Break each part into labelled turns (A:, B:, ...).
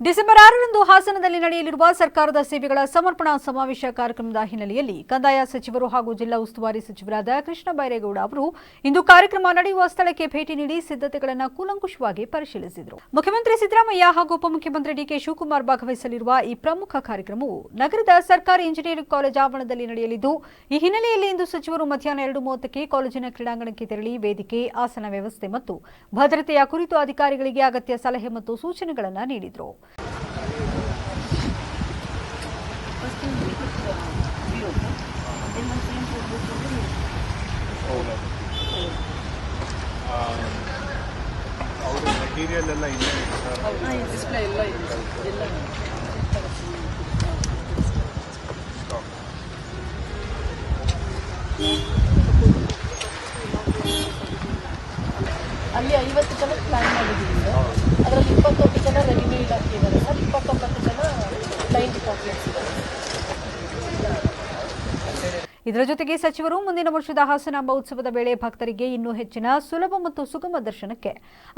A: December ಆರರಂದು ಹಾಸನದಲ್ಲಿ ನಡೆಯಲಿರುವ ಸರ್ಕಾರದ ಸೇವೆಗಳ ಸಮರ್ಪಣಾ ಸಮಾವೇಶ ಕಾರ್ಯಕ್ರಮದ ಹಿನ್ನೆಲೆಯಲ್ಲಿ ಕಂದಾಯ ಸಚಿವರು ಹಾಗೂ ಜಿಲ್ಲಾ ಉಸ್ತುವಾರಿ ಸಚಿವರಾದ ಕೃಷ್ಣ ಬೈರೇಗೌಡ ಅವರು ಇಂದು ಕಾರ್ಯಕ್ರಮ ನಡೆಯುವ ಸ್ಥಳಕ್ಕೆ ಭೇಟಿ ನೀಡಿ ಸಿದ್ಧತೆಗಳನ್ನು ಕೂಲಂಕುಷವಾಗಿ ಪರಿಶೀಲಿಸಿದರು. ಮುಖ್ಯಮಂತ್ರಿ ಸಿದ್ದರಾಮಯ್ಯ ಹಾಗೂ ಉಪಮುಖ್ಯಮಂತ್ರಿ ಡಿಕೆ ಶಿವಕುಮಾರ್ ಭಾಗವಹಿಸಲಿರುವ ಈ ಪ್ರಮುಖ ಕಾರ್ಯಕ್ರಮವು ನಗರದ ಸರ್ಕಾರಿ ಇಂಜಿನಿಯರಿಂಗ್ ಕಾಲೇಜ್ ಆವರಣದಲ್ಲಿ ನಡೆಯಲಿದ್ದು, ಈ ಹಿನ್ನೆಲೆಯಲ್ಲಿ ಇಂದು ಸಚಿವರು ಮಧ್ಯಾಹ್ನ ಎರಡು ಮೂವತ್ತಕ್ಕೆ ಕಾಲೇಜಿನ ಕ್ರೀಡಾಂಗಣಕ್ಕೆ ತೆರಳಿ ವೇದಿಕೆ, ಆಸನ ವ್ಯವಸ್ಥೆ ಮತ್ತು ಭದ್ರತೆಯ ಕುರಿತು ಅಧಿಕಾರಿಗಳಿಗೆ ಅಗತ್ಯ ಸಲಹೆ ಮತ್ತು ಸೂಚನೆಗಳನ್ನು ನೀಡಿದರು.
B: ಅವರು ಮೆಟೀರಿಯಲ್ ಎಲ್ಲ ಇಲ್ಲೇ
C: ಡಿಸ್ಪ್ಲೇ ಎಲ್ಲ ಇದೆ ಅಲ್ಲಿ ಐವತ್ತು ಜನ ಪ್ಲ್ಯಾನ್ ಮಾಡಿದ್ದೀವಿ ಸರ್. ಅದರಲ್ಲಿ ಇಪ್ಪತ್ತೊಂದು ಜನ ರೆಡಿಮೇಡ್ ಆಗ್ತಿದ್ದಾರೆ ಸರ್. ಇಪ್ಪತ್ತೊಂಬತ್ತು ಜನ ಲೈನ್ ಡಿಪಾರ್ಟ್ಮೆಂಟ್ಸ್ ಇದ್ದಾರೆ.
A: ಇದರ ಜೊತೆಗೆ ಸಚಿವರು ಮುಂದಿನ ವರ್ಷದ ಹಾಸನಾಂಬ ಉತ್ಸವದ ವೇಳೆ ಭಕ್ತರಿಗೆ ಇನ್ನೂ ಹೆಚ್ಚಿನ ಸುಲಭ ಮತ್ತು ಸುಗಮ ದರ್ಶನಕ್ಕೆ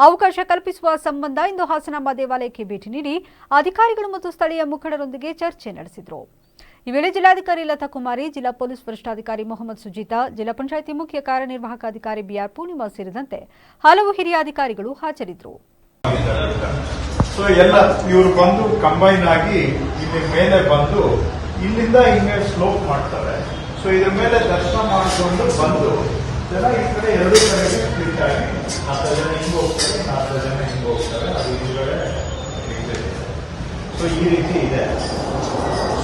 A: ಅವಕಾಶ ಕಲ್ಪಿಸುವ ಸಂಬಂಧ ಇಂದು ಹಾಸನಾಂಬ ದೇವಾಲಯಕ್ಕೆ ಭೇಟಿ ನೀಡಿ ಅಧಿಕಾರಿಗಳು ಮತ್ತು ಸ್ಥಳೀಯ ಮುಖಂಡರೊಂದಿಗೆ ಚರ್ಚೆ ನಡೆಸಿದರು. ಈ ವೇಳೆ ಜಿಲ್ಲಾಧಿಕಾರಿ ಲತಾ ಕುಮಾರಿ, ಜಿಲ್ಲಾ ಪೊಲೀಸ್ ವರಿಷ್ಠಾಧಿಕಾರಿ ಮೊಹಮ್ಮದ್ ಸುಜೀತಾ, ಜಿಲ್ಲಾ ಪಂಚಾಯಿತಿ ಮುಖ್ಯ ಕಾರ್ಯನಿರ್ವಾಹಕ ಅಧಿಕಾರಿ ಬಿಆರ್ ಪೂರ್ಣಿಮಾ ಸೇರಿದಂತೆ ಹಲವು ಹಿರಿಯ ಅಧಿಕಾರಿಗಳು ಹಾಜರಿದ್ದರು.
B: ಸೊ ಎಲ್ಲ ಇವರು ಬಂದು ಕಂಬೈನ್ ಆಗಿ ಇಲ್ಲಿ ಮೇಲೆ ಬಂದು ಇಲ್ಲಿಂದ ಹಿಂಗೆ ಸ್ಲೋಪ್ ಮಾಡ್ತಾರೆ. ಸೊ ಇದ್ರ ಮೇಲೆ ದರ್ಶನ ಮಾಡಿಕೊಂಡು ಬಂದು, ಜನ ಈ ಕಡೆ ಎರಡು ಕಡೆಗೆ ಸ್ಪ್ಲಿಟ್ ಆಗಿ ನಾಲ್ಕು ಜನ ಹಿಂಗೆ ಹೋಗ್ತಾರೆ ನಾಲ್ಕು ಜನ ಹಿಂಗ್ ಹೋಗ್ತಾರೆ, ಅದು ಹಿಂದ್ಗಡೆ ಸೊ ಈ ರೀತಿ ಇದೆ.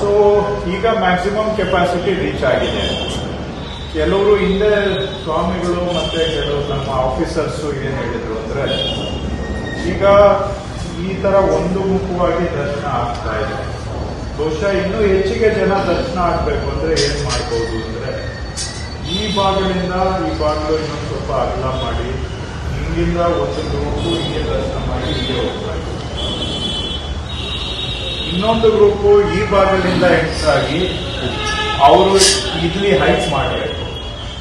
B: ಸೊ ಈಗ ಮ್ಯಾಕ್ಸಿಮಮ್ ಕೆಪಾಸಿಟಿ ರೀಚ್ ಆಗಿದೆ. ಕೆಲವರು ಹಿಂದೆ ಸ್ವಾಮಿಗಳು ಮತ್ತೆ ಕೆಲವು ನಮ್ಮ ಆಫೀಸರ್ಸು ಏನ್ ಹೇಳಿದ್ರು ಅಂದ್ರೆ, ಈಗ ಈ ತರ ಒಂದು ಮುಖವಾಗಿ ದರ್ಶನ ಆಗ್ತಾ ಇದೆ. ಬಹುಶಃ ಇನ್ನೂ ಹೆಚ್ಚಿಗೆ ಜನ ದರ್ಶನ ಆಗ್ಬೇಕು ಅಂದ್ರೆ ಏನ್ ಮಾಡ್ಬೋದು ಅಂದ್ರೆ, ಈ ಭಾಗದಿಂದ ಈ ಭಾಗಗಳು ಇನ್ನೊಂದು ಸ್ವಲ್ಪ ಅಗಲ ಮಾಡಿ, ಹಿಂಗಿಂದ ಒಂದು ಗ್ರೂಪು ಹಿಂಗೆ ದರ್ಶನ ಮಾಡಿ ಹಿಂಗೆ ಹೋಗ್ತಾರೆ ಇನ್ನೊಂದು ಗ್ರೂಪು ಈ ಭಾಗದಿಂದ ಹೆಚ್ಚಾಗಿ ಅವರು ಇಲ್ಲಿ ಹೈಕ್ ಮಾಡಬೇಕು